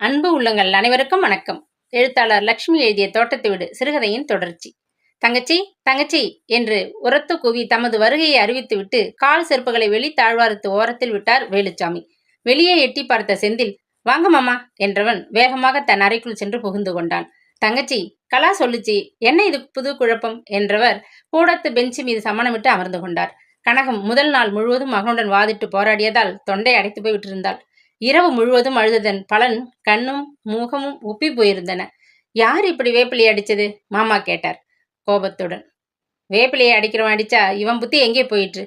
அன்பு உள்ளங்கள் அனைவருக்கும் வணக்கம். எழுத்தாளர் லக்ஷ்மி எழுதிய தோட்டத்தை விடு சிறுகதையின் தொடர்ச்சி. தங்கச்சி தங்கச்சி என்று உரத்து கூவி தமது வருகையை அறிவித்துவிட்டு கால் செருப்புகளை வெளி தாழ்வாரத்து ஓரத்தில் விட்டார் வேலுச்சாமி. வெளியே எட்டி பார்த்த செந்தில் வாங்க மாமா என்றவன் வேகமாக தன் அறைக்குள் சென்று புகுந்து கொண்டான். தங்கச்சி கலா சொல்லுச்சி என்ன இது புது குழப்பம்? என்றவர் கூடத்து பெஞ்சு மீது சமணமிட்டு அமர்ந்து கொண்டார். கனகம் முதல் நாள் முழுவதும் மகனுடன் வாதிட்டு போராடியதால் தொண்டை அடைத்து போய் விட்டிருந்தாள். இரவு முழுவதும் அழுததன் பலன் கண்ணும் முகமும் உப்பி போயிருந்தன. யார் இப்படி வேப்பிலையை அடிச்சது? மாமா கேட்டார் கோபத்துடன். வேப்பிலையை அடிக்கிறவன் அடிச்சா இவன் புத்தி எங்கே போயிட்டு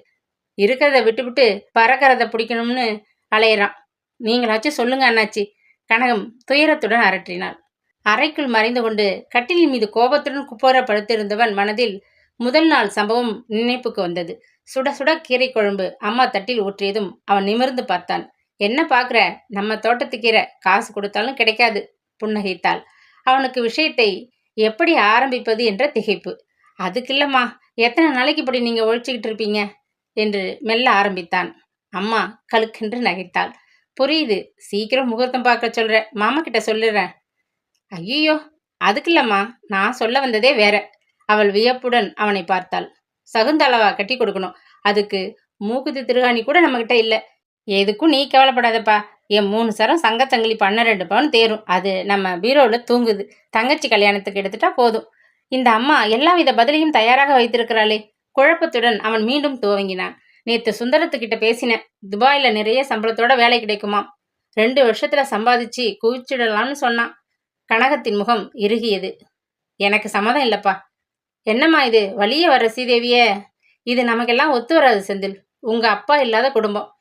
இருக்கிறத விட்டுவிட்டு பறக்கிறத பிடிக்கணும்னு அலையிறான். நீங்களாச்சும் சொல்லுங்க அண்ணாச்சி. கனகம் துயரத்துடன் அரற்றினாள் அறைக்குள் மறைந்து கொண்டு கட்டிலின் மீது கோபத்துடன் குப்போர படுத்திருந்தவன் மனதில் முதல் நாள் சம்பவம் நினைப்புக்கு வந்தது. சுட சுட கீரை குழம்பு அம்மா தட்டில் ஊற்றியதும் அவன் நிமிர்ந்து பார்த்தான். என்ன பார்க்குற நம்ம தோட்டத்துக்கீரை. காசு கொடுத்தாலும் கிடைக்காது புன்னகைத்தாள். அவனுக்கு விஷயத்தை எப்படி ஆரம்பிப்பது என்ற திகைப்பு. அதுக்கில்லம்மா எத்தனை நாளைக்கு இப்படி நீங்கள் ஒழிச்சுக்கிட்டு இருப்பீங்க? என்று மெல்ல ஆரம்பித்தான். அம்மா கழுக்கென்று நகைத்தாள். புரியுது. சீக்கிரம் முகூர்த்தம் பார்க்க சொல்கிற மாமா கிட்ட சொல்லுறேன். ஐயோ அதுக்கில்லம்மா நான் சொல்ல வந்ததே வேற. அவள் வியப்புடன் அவனை பார்த்தாள். சகுந்தளவா கட்டி கொடுக்கணும். அதுக்கு மூக்குத்தி திருகாணி கூட நம்மகிட்ட இல்லை. எதுக்கும் நீ கவலைப்படாதப்பா. என் மூணு சரம் சங்கச்சங்கிலி பன்னிரெண்டு பவுன் தேரும். அது நம்ம பீரோவில் தூங்குது. தங்கச்சி கல்யாணத்துக்கு எடுத்துட்டா போதும். இந்த அம்மா எல்லா வித பதிலையும் தயாராக வைத்திருக்கிறாளே. குழப்பத்துடன் அவன் மீண்டும் துவங்கினான். நேற்று சுந்தரத்துக்கிட்ட பேசினேன். துபாயில நிறைய சம்பளத்தோட வேலை கிடைக்குமாம். ரெண்டு வருஷத்துல சம்பாதிச்சு குவிச்சிடலாம்னு சொன்னான். கனகத்தின் முகம் இறுகியது. எனக்கு சம்மதம் இல்லப்பா. என்னம்மா இது? வழியே வர ஸ்ரீதேவிய. இது நமக்கெல்லாம் ஒத்து வராது செந்தில். உங்க அப்பா இல்லாத குடும்பம்.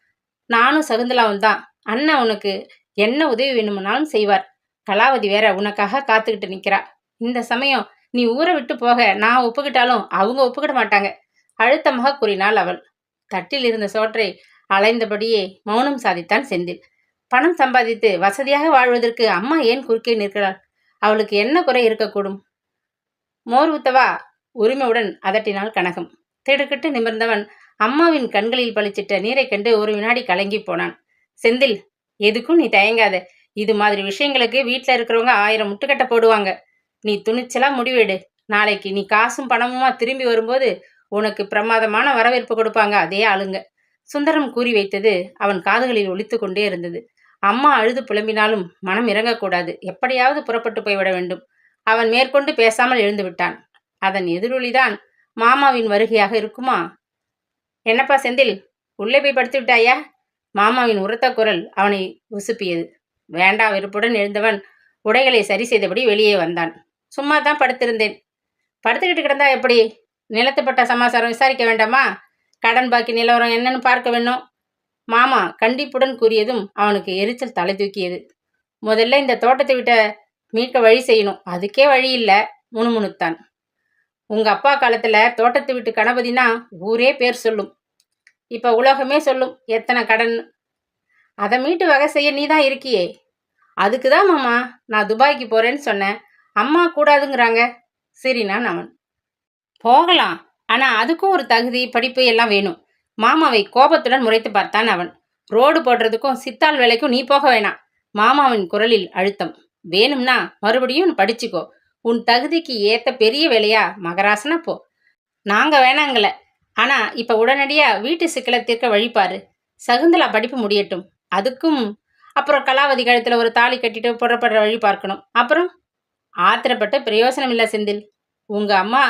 நானும் சகுந்தலாவும் தான். அண்ணன் உனக்கு என்ன உதவி வேணும்னாலும் செய்வார். கலாவதி வேற உனக்காக காத்துக்கிட்டு நிற்கிறா இந்த சமயம் நீ ஊரை விட்டு போக நான் ஒப்புக்கிட்டாலும் அவங்க ஒப்புக்கிட மாட்டாங்க. அழுத்தமாக கூறினாள் அவள். தட்டில் இருந்த சோற்றை அலைந்தபடியே மௌனம் சாதித்தான் செந்தில். பணம் சம்பாதித்து வசதியாக வாழ்வதற்கு அம்மா ஏன் குறுக்கே நிற்கிறாள்? அவளுக்கு என்ன குறை இருக்கக்கூடும்? மோர் ஊத்தவா? உரிமையுடன் அதட்டினாள் கனகம். திடுக்கிட்டு நிமிர்ந்தவன் அம்மாவின் கண்களில் பளிச்சிட்ட நீரை கண்டு ஒரு வினாடி கலங்கி போனான். செந்தில் எதுக்கும் நீ தயங்காத. இது மாதிரி விஷயங்களுக்கு வீட்டில் இருக்கிறவங்க ஆயிரம் முட்டுக்கட்டை போடுவாங்க. நீ துணிச்சலா முடிவெடு. நாளைக்கு நீ காசும் பணமுமா திரும்பி வரும்போது உனக்கு பிரமாதமான வரவேற்பு கொடுப்பாங்க. அதே ஆளுங்க. சுந்தரம் கூறி வைத்தது அவன் காதுகளில் ஒழித்து கொண்டே இருந்தது. அம்மா அழுது புலம்பினாலும் மனம் இறங்கக்கூடாது. எப்படியாவது புறப்பட்டு போய்விட வேண்டும். அவன் மேற்கொண்டு பேசாமல் எழுந்து விட்டான். அதன் எதிரொலிதான். மாமாவின் வருகையாக இருக்குமா? என்னப்பா செந்தில்? உள்ளே போய் படுத்து விட்டாயா மாமாவின் உரத்த குரல் அவனை உசுப்பியது. வேண்டா வெறுப்புடன் எழுந்தவன் உடைகளை சரி செய்தபடி வெளியே வந்தான். சும்மா தான் படுத்திருந்தேன். படுத்துக்கிட்டு கிடந்தா எப்படி? நிலத்துப்பட்ட சமாசாரம் விசாரிக்க வேண்டாமா? கடன் பாக்கி நிலவரம் என்னன்னு பார்க்க வேணும். மாமா கண்டிப்புடன் கூறியதும் அவனுக்கு எரிச்சல் தலை தூக்கியது. முதல்ல இந்த தோட்டத்தை விட்ட மீட்க வழி செய்யணும். அதுக்கே வழி இல்லை. முணுமுணுத்தான். உங்க அப்பா காலத்துல தோட்டத்து வீட்டு கணபதினா ஊரே பேர் சொல்லும். இப்ப உலகமே சொல்லும் எத்தனை கடன். அதை மீட்டு வகை செய்ய நீ தான் இருக்கியே. அதுக்கு தான் மாமா நான் துபாய்க்கு போறேன்னு சொன்னேன். அம்மா கூடாதுங்கிறாங்க. சரினான் அவன். போகலாம். ஆனா அதுக்கும் ஒரு தகுதி படிப்பு எல்லாம் வேணும். மாமாவை கோபத்துடன் முறைத்து பார்த்தான் அவன். ரோடு போடுறதுக்கும் சித்தாள் வேலைக்கும் நீ போக வேணாம். மாமாவின் குரலில் அழுத்தம். வேணும்னா மறுபடியும் படிச்சுக்கோ. உன் தகுதிக்கு ஏற்ற பெரிய வேலையா? மகராசனா போ. நாங்கள் வேணாங்கள ஆனால் இப்போ உடனடியாக வீட்டு சிக்கலை தீர்க்க வழிபாரு சகுந்தலா படிப்பு முடியட்டும். அதுக்கும் அப்புறம் கலாவதி கழுத்தில் ஒரு தாலி கட்டிட்டு புறப்படுற வழி பார்க்கணும். அப்புறம்? ஆத்திரப்பட்ட பிரயோசனம் இல்லை செந்தில். உங்கள் அம்மா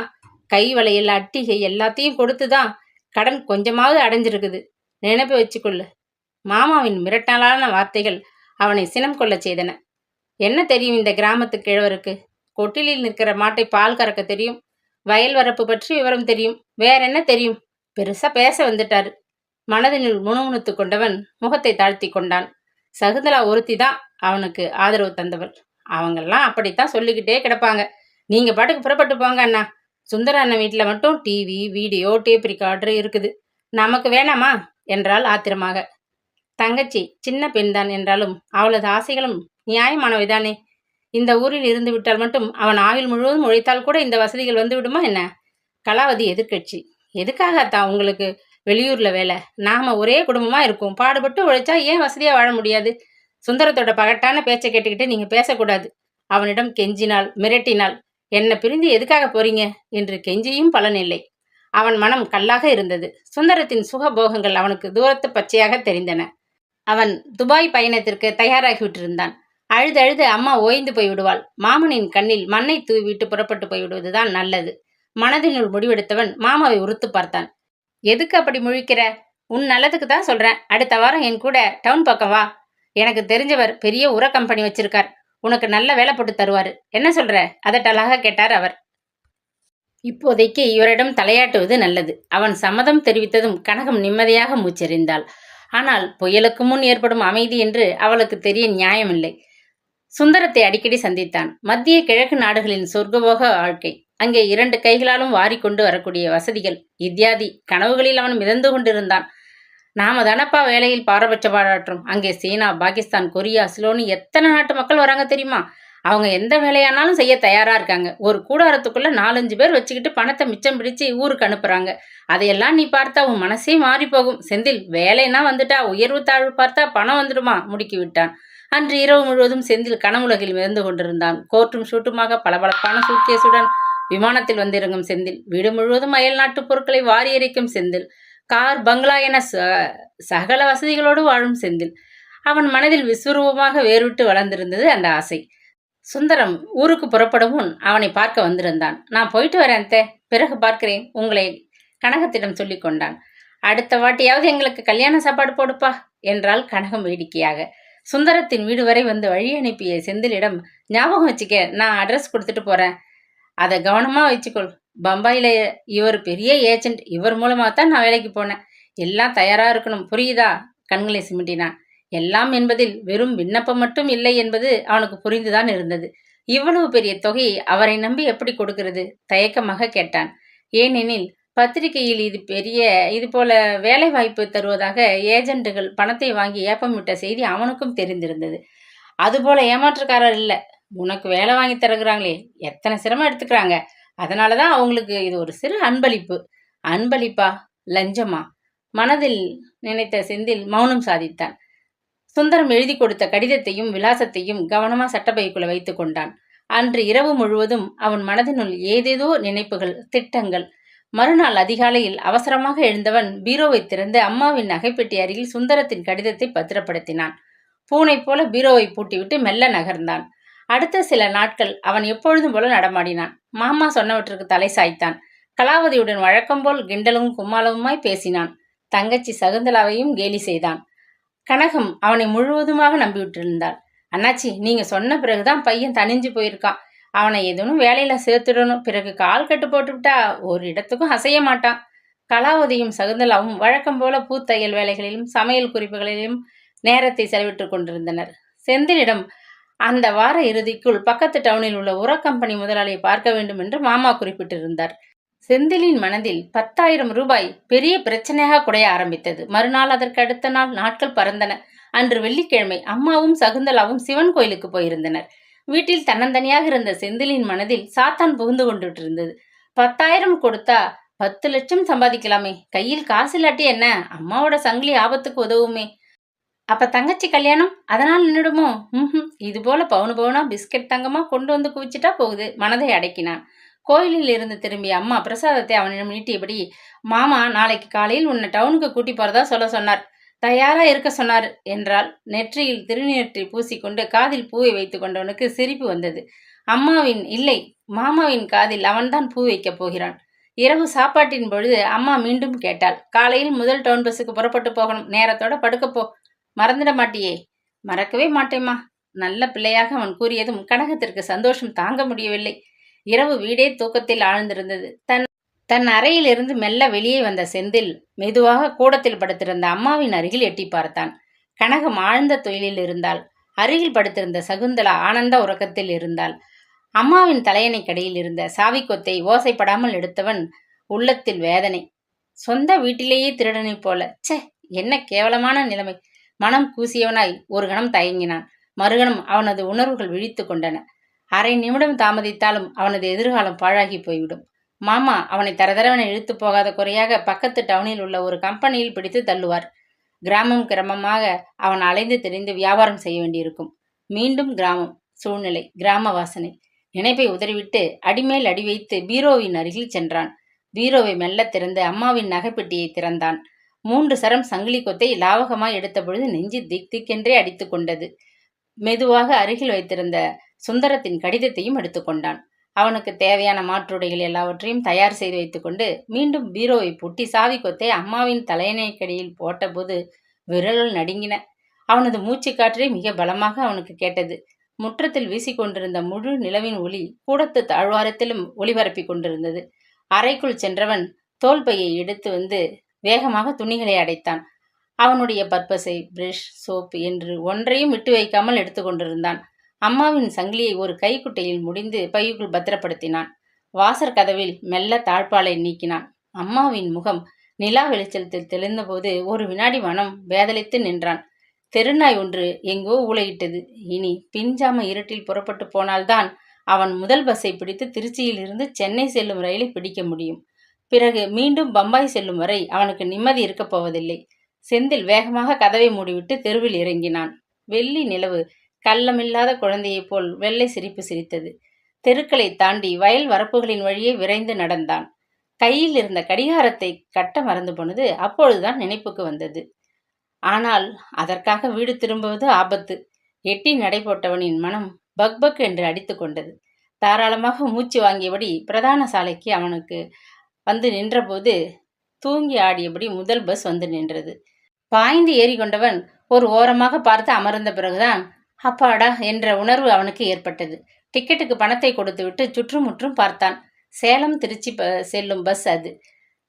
கை வளையல் அட்டிகை எல்லாத்தையும் கொடுத்து தான் கடன் கொஞ்சமாவது அடைஞ்சிருக்குது. நினைப்பு வச்சுக்கொள்ளு. மாமாவின் மிரட்டலான வார்த்தைகள் அவனை சினம் கொள்ளச் செய்தன. என்ன தெரியும் இந்த கிராமத்து கிழவருக்கு? கொட்டிலில் நிற்கிற மாட்டை பால் கறக்க தெரியும். வயல் வரப்பு பற்றி விவரம் தெரியும். வேற என்ன தெரியும்? பெருசா பேச வந்துட்டாரு. மனதினுள் முணுமுணுத்து கொண்டவன் முகத்தை தாழ்த்தி கொண்டான். சகுந்தலா ஒருத்தி தான் அவனுக்கு ஆதரவு தந்தவள். அவங்கெல்லாம் அப்படித்தான் சொல்லிக்கிட்டே கிடப்பாங்க. நீங்க பாட்டுக்கு புறப்பட்டு போங்க அண்ணா. சுந்தர அண்ணன் வீட்டில் மட்டும் டிவி வீடியோ டேப் ரிகார்டர் இருக்குது. நமக்கு வேணாமா? என்றாள் ஆத்திரமாக. தங்கச்சி சின்ன பெண்தான் என்றாலும் அவளது ஆசைகளும் நியாயமானவைதானே? இந்த ஊரில் இருந்து விட்டால் மட்டும் அவன் ஆயுள் முழுவதும் உழைத்தால் கூட இந்த வசதிகள் வந்து விடுமா என்ன? கலாவதி எதிர்கட்சி எதுக்காக தான் உங்களுக்கு வெளியூர்ல வேலை? நாம ஒரே குடும்பமா இருக்கோம். பாடுபட்டு உழைச்சா ஏன் வசதியா வாழ முடியாது? சுந்தரத்தோட பகட்டான பேச்சை கேட்டுக்கிட்டு நீங்க பேசக்கூடாது. அவனிடம் கெஞ்சினால் மிரட்டினால் என்ன பிரிந்து எதுக்காக போறீங்க? என்று கெஞ்சியும் பலனில்லை. அவன் மனம் கல்லாக இருந்தது. சுந்தரத்தின் சுகபோகங்கள் அவனுக்கு தூரத்து பச்சையாக தெரிந்தன. அவன் துபாய் பயணத்திற்கு தயாராகிவிட்டிருந்தான். அழுதழுது அம்மா ஓய்ந்து போய் விடுவாள் மாமனின் கண்ணில் மண்ணை தூவிவிட்டு புறப்பட்டு போய்விடுவதுதான் நல்லது. மனதினுள் முடிவெடுத்தவன் மாமாவை உறுத்து பார்த்தான். எதுக்கு அப்படி முழிக்கிற? உன் நல்லதுக்கு தான் சொல்றேன். அடுத்த வாரம் என் கூட டவுன் பக்கம் வா. எனக்கு தெரிஞ்சவர் பெரிய உர கம்பெனி வச்சிருக்கார். உனக்கு நல்ல வேலை போட்டு தருவாரு. என்ன சொல்ற? அதட்டலாக கேட்டார் அவர். இப்போதைக்கு இவரிடம் தலையாட்டுவது நல்லது. அவன் சம்மதம் தெரிவித்ததும் கனகம் நிம்மதியாக மூச்செறிந்தாள். ஆனால் புயலுக்கு முன் ஏற்படும் அமைதி என்று அவளுக்கு தெரிய நியாயமில்லை. சுந்தரத்தை அடிக்கடி சந்தித்தான். மத்திய கிழக்கு நாடுகளின் சொர்க்கபோக வாழ்க்கை. அங்கே இரண்டு கைகளாலும் வாரி கொண்டு வரக்கூடிய வசதிகள். இத்தியாதி கனவுகளில் அவன் மிதந்து கொண்டிருந்தான். நாம தானப்பா வேலையில் பாரபட்ச பாராட்டும். அங்கே சீனா பாகிஸ்தான் கொரியா சிலோனி எத்தனை நாட்டு மக்கள் வராங்க தெரியுமா? அவங்க எந்த வேலையானாலும் செய்ய தயாரா இருக்காங்க. ஒரு கூடாரத்துக்குள்ள நாலஞ்சு பேர் வச்சுக்கிட்டு பணத்தை மிச்சம் பிடிச்சு ஊருக்கு அனுப்புறாங்க. அதையெல்லாம் நீ பார்த்தா உன் மனசே மாறி போகும் செந்தில் வேலைன்னா வந்துட்டா. உயர்வு தாழ்வு பார்த்தா பணம் வந்துடுமா? முடுக்கி விட்டான். அன்று இரவு முழுவதும் செந்தில் கனவுலகில் மிதந்து கொண்டிருந்தான். கோர்ட்டும் ஷூட்டுமாக பளபளப்பான சூட்கேஸுடன் விமானத்தில் வந்திறங்கும் செந்தில் வீடு முழுவதும் அயல் நாட்டு பொருட்களை வாரியரிக்கும் செந்தில் கார் பங்களா என ச- சகல வசதிகளோடு வாழும் செந்தில். அவன் மனதில் விஸ்வரூபமாக வேறுவிட்டு வளர்ந்திருந்தது அந்த ஆசை. சுந்தரம் ஊருக்கு புறப்படும் முன் அவனை பார்க்க வந்திருந்தான். நான் போயிட்டு வரேன் அத்தை. பிறகு பார்க்கிறேன் உங்களை கனகத்திடம் சொல்லி கொண்டான் அடுத்த வாட்டியாவது எங்களுக்கு கல்யாண சாப்பாடு போடுப்பா என்றால் கனகம் வேடிக்கையாக. சுந்தரத்தின் வீடு வரை வந்து வழி அனுப்பிய செந்திலிடம் ஞாபகம் வச்சுக்க நான் அட்ரஸ் கொடுத்துட்டு போறேன். அதை கவனமா வச்சுக்கொள். பம்பாயில இவர் பெரிய ஏஜென்ட் இவர் மூலமா தான் நான் வேலைக்கு போனேன். எல்லாம் தயாரா இருக்கணும். புரியுதா? கண்களை சிமிட்டினான். எல்லாம் என்பதில் வெறும் விண்ணப்பம் மட்டும் இல்லை என்பது அவனுக்கு புரிந்துதான் இருந்தது. இவ்வளவு பெரிய தொகையை அவரை நம்பி எப்படி கொடுக்கிறது? தயக்கமாக கேட்டான். ஏனெனில் பத்திரிகையில் இது பெரிய இது போல வேலை வாய்ப்பு தருவதாக ஏஜென்ட்டுகள் பணத்தை வாங்கி ஏப்பமிட்ட செய்தி அவனுக்கும் தெரிந்திருந்தது. அதுபோல ஏமாற்றுக்காரர் இல்லை. உனக்கு வேலை வாங்கி தருகிறாங்களே. எத்தனை சிரமம் எடுத்துக்கிறாங்க. அதனாலதான் அவங்களுக்கு இது ஒரு சிறு அன்பளிப்பு. அன்பளிப்பா? லஞ்சமா? மனதில் நினைத்த செந்தில் மௌனம் சாதித்தான். சுந்தரம் எழுதி கொடுத்த கடிதத்தையும் விலாசத்தையும் கவனமா சட்டப்பைக்குள்ள வைத்து கொண்டான். அன்று இரவு முழுவதும் அவன் மனதினுள் ஏதேதோ நினைப்புகள் திட்டங்கள் மறுநாள் அதிகாலையில் அவசரமாக எழுந்தவன் பீரோவை திறந்து அம்மாவின் நகைப்பெட்டி அருகில் சுந்தரத்தின் கடிதத்தை பத்திரப்படுத்தினான். பூனை போல பீரோவை பூட்டிவிட்டு மெல்ல நகர்ந்தான். அடுத்த சில நாட்கள் அவன் எப்பொழுதும் போல நடமாடினான். மாமா சொன்னவற்றுக்கு தலை சாய்த்தான். கலாவதியுடன் வழக்கம் போல் கிண்டலும் கும்மாளவுமாய் பேசினான். தங்கச்சி சகுந்தலாவையும் கேலி செய்தான். கனகம் அவனை முழுவதுமாக நம்பிவிட்டிருந்தாள். அண்ணாச்சி நீங்க சொன்ன பிறகுதான் பையன் தனிஞ்சு போயிருக்கான். அவனை எதுவும் வேலையில சேர்த்துடணும். பிறகு கால் கட்டு போட்டுவிட்டா ஒரு இடத்துக்கும் அசைய மாட்டான். கலாவதியும் சகுந்தலாவும் வழக்கம் போல பூத்தையல் வேலைகளிலும் சமையல் குறிப்புகளிலும் நேரத்தை செலவிட்டுக் கொண்டிருந்தனர். செந்திலிடம் அந்த வார இறுதிக்குள் பக்கத்து டவுனில் உள்ள உர கம்பெனி முதலாளியை பார்க்க வேண்டும் என்று மாமா குறிப்பிட்டிருந்தார். செந்திலின் மனதில் பத்தாயிரம் ரூபாய் பெரிய பிரச்சனையாக குடைய ஆரம்பித்தது. மறுநாள் அதற்கு அடுத்த நாள் நாட்கள் பறந்தன. அன்று வெள்ளிக்கிழமை அம்மாவும் சகுந்தலாவும் சிவன் கோயிலுக்கு போயிருந்தனர். வீட்டில் தன்னந்தனியாக இருந்த செந்திலின் மனதில் சாத்தான் புகுந்து கொண்டுட்டு இருந்தது பத்தாயிரம் கொடுத்தா பத்து லட்சம் சம்பாதிக்கலாமே. கையில் காசு இல்லாட்டி என்ன? அம்மாவோட சங்கிலி ஆபத்துக்கு உதவுமே. அப்ப தங்கச்சி கல்யாணம்? அதனால் நின்றுடுமோ ம் இது போல பவுனு பவுனா பிஸ்கட் தங்கமா கொண்டு வந்து குவிச்சிட்டா போகுது. மனதை அடக்கினான். கோயிலில் இருந்து திரும்பிய அம்மா பிரசாதத்தை அவனிடம் நீட்டியபடி மாமா நாளைக்கு காலையில் உன்னை டவுனுக்கு கூட்டி போறதா சொல்ல சொன்னார். தயாரா இருக்க சொன்னார் என்றால் நெற்றியில் திருநீற்றை பூசிக்கொண்டு காதில் பூவை வைத்துக் கொண்டவனுக்கு சிரிப்பு வந்தது. அம்மாவின் இல்லை மாமாவின் காதில் அவன்தான் பூ வைக்கப் போகிறான். இரவு சாப்பாட்டின் பொழுது அம்மா மீண்டும் கேட்டாள். காலையில் முதல் டவுன் பஸ்ஸுக்கு புறப்பட்டு போகணும். நேரத்தோட படுக்கப் போ. மறந்துட மாட்டியே. மறக்கவே மாட்டேம்மா. நல்ல பிள்ளையாக அவன் கூறியதும் கனகத்திற்கு சந்தோஷம் தாங்க முடியவில்லை. இரவு வீடே தூக்கத்தில் ஆழ்ந்திருந்தது. தன் தன் அறையிலிருந்து மெல்ல வெளியே வந்த செந்தில் மெதுவாக கூடத்தில் படுத்திருந்த அம்மாவின் அருகில் எட்டி பார்த்தான். கனகம் ஆழ்ந்த தொழிலில் இருந்தாள். அருகில் படுத்திருந்த சகுந்தலா ஆனந்த உறக்கத்தில் இருந்தாள். அம்மாவின் தலையணைக்கடியில் இருந்த சாவிக்கொத்தை ஓசைப்படாமல் எடுத்தவன் உள்ளத்தில் வேதனை. சொந்த வீட்டிலேயே திருடனைப் போல ச்சே என்ன கேவலமான நிலைமை. மனம் கூசியவனாய் ஒரு கணம் தயங்கினான். மறுகணம் அவனது உணர்வுகள் விழித்து கொண்டன. அரை நிமிடம் தாமதித்தாலும் அவனது எதிர்காலம் பாழாகி போய்விடும். மாமா அவனை தரதரவனை இழுத்து போகாத குறையாக பக்கத்து டவுனில் உள்ள ஒரு கம்பெனியில் பிடித்து தள்ளுவார். கிராமம் கிராமமாக அவன் அலைந்து திரிந்து வியாபாரம் செய்ய வேண்டியிருக்கும். மீண்டும் கிராமம் சூழ்நிலை கிராம வாசனை. நினைப்பை உதறிவிட்டு அடிமேல் அடி வைத்து பீரோவின் அருகில் சென்றான். பீரோவை மெல்ல திறந்து அம்மாவின் நகைப்பெட்டியை திறந்தான். மூன்று சரம் சங்கிலி கொத்தை லாவகமாய் எடுத்த பொழுது நெஞ்சு திக் திக்கென்றே அடித்து கொண்டது. மெதுவாக அருகில் வைத்திருந்த சுந்தரத்தின் கடிதத்தையும் எடுத்துக்கொண்டான் அவனுக்கு தேவையான மாற்றுடைகள் எல்லாவற்றையும் தயார் செய்து வைத்துக்கொண்டு மீண்டும் பீரோவை பூட்டி சாவி கொத்தை அம்மாவின் தலையணைக்கடியில் போட்டபோது விரல்கள் நடுங்கின. அவனது மூச்சு மிக பலமாக அவனுக்கு கேட்டது. முற்றத்தில் வீசிக்கொண்டிருந்த முழு நிலவின் ஒளி கூடத்து தாழ்வாரத்திலும் ஒளிபரப்பிக் கொண்டிருந்தது. அறைக்குள் சென்றவன் தோல் பையை எடுத்து வந்து வேகமாக துணிகளை அடைத்தான். அவனுடைய பற்பசை பிரஷ் சோப்பு என்று ஒன்றையும் விட்டு வைக்காமல் எடுத்துக்கொண்டிருந்தான் அம்மாவின் சங்கிலியை ஒரு கைக்குட்டையில் முடிந்து பையுக்குள் பத்திரப்படுத்தினான். வாசற் கதவில் மெல்ல தாழ்பாலை நீக்கினான். அம்மாவின் முகம் நிலா வெளிச்சத்தில் தெளிந்தபோது ஒரு வினாடி மனம் வேதலித்து நின்றான். தெருநாய் ஒன்று எங்கோ ஊளையிட்டது. இனி பின்ஜாம இருட்டில் புறப்பட்டு போனால்தான் அவன் முதல் பஸ்ஸை பிடித்து திருச்சியிலிருந்து சென்னை செல்லும் ரயிலை பிடிக்க முடியும். பிறகு மீண்டும் பம்பாய் செல்லும் வரை அவனுக்கு நிம்மதி இருக்கப் போவதில்லை. செந்தில் வேகமாக கதவை மூடிவிட்டு தெருவில் இறங்கினான். வெள்ளி நிலவு கள்ளமில்லாத குழந்தையைப் போல் வெள்ளை சிரிப்பு சிரித்தது. தெருக்களை தாண்டி வயல் வரப்புகளின் வழியே விரைந்து நடந்தான். கையில் இருந்த கடிகாரத்தை கட்ட மறந்து போனது அப்பொழுதுதான் நினைப்புக்கு வந்தது. ஆனால் அதற்காக வீடு திரும்புவது ஆபத்து. எட்டி நடை போட்டவனின் மனம் பக் பக் என்று அடித்து கொண்டது. தாராளமாக மூச்சு வாங்கியபடி பிரதான சாலைக்கு அவனுக்கு வந்து நின்றபோது தூங்கி ஆடியபடி முதல் பஸ் வந்து நின்றது. பாய்ந்து ஏறிக்கொண்டவன் ஒரு ஓரமாக பார்த்து அமர்ந்த பிறகுதான் அப்பாடா என்ற உணர்வு அவனுக்கு ஏற்பட்டது. டிக்கெட்டுக்கு பணத்தை கொடுத்துவிட்டு சுற்றுமுற்றும் பார்த்தான். சேலம் திருச்சி செல்லும் பஸ் அது.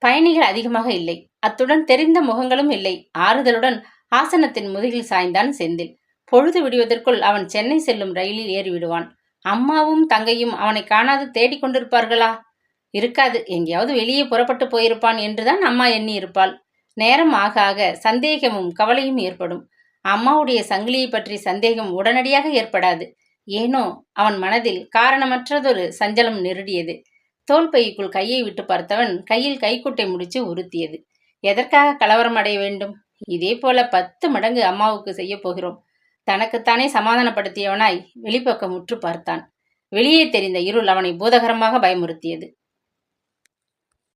பயணிகள் அதிகமாக இல்லை. அத்துடன் தெரிந்த முகங்களும் இல்லை. ஆறுதலுடன் ஆசனத்தின் முதுகில் சாய்ந்தான் செந்தில். பொழுது விடுவதற்குள் அவன் சென்னை செல்லும் ரயிலில் ஏறிவிடுவான். அம்மாவும் தங்கையும் அவனை காணாது தேடிக்கொண்டிருப்பார்களா இருக்காது. எங்கேயாவது வெளியே புறப்பட்டு போயிருப்பான் என்றுதான் அம்மா எண்ணி இருப்பாள் நேரம் ஆக ஆக சந்தேகமும் கவலையும் ஏற்படும். அம்மாவுடைய சங்கிலியை பற்றி சந்தேகம் உடனடியாக ஏற்படாது. ஏனோ அவன் மனதில் காரணமற்றதொரு சஞ்சலம் நெருடியது தோல் பைக்குள் கையை விட்டு பார்த்தவன் கையில் கைக்குட்டை முடிச்சு உறுத்தியது எதற்காக கலவரம் அடைய வேண்டும்? இதே போல பத்து மடங்கு அம்மாவுக்கு செய்ய போகிறோம். தனக்குத்தானே சமாதானப்படுத்தியவனாய் வெளிப்பக்கம் முற்று பார்த்தான். வெளியே தெரிந்த இருள் அவனை பூதகரமாக பயமுறுத்தியது.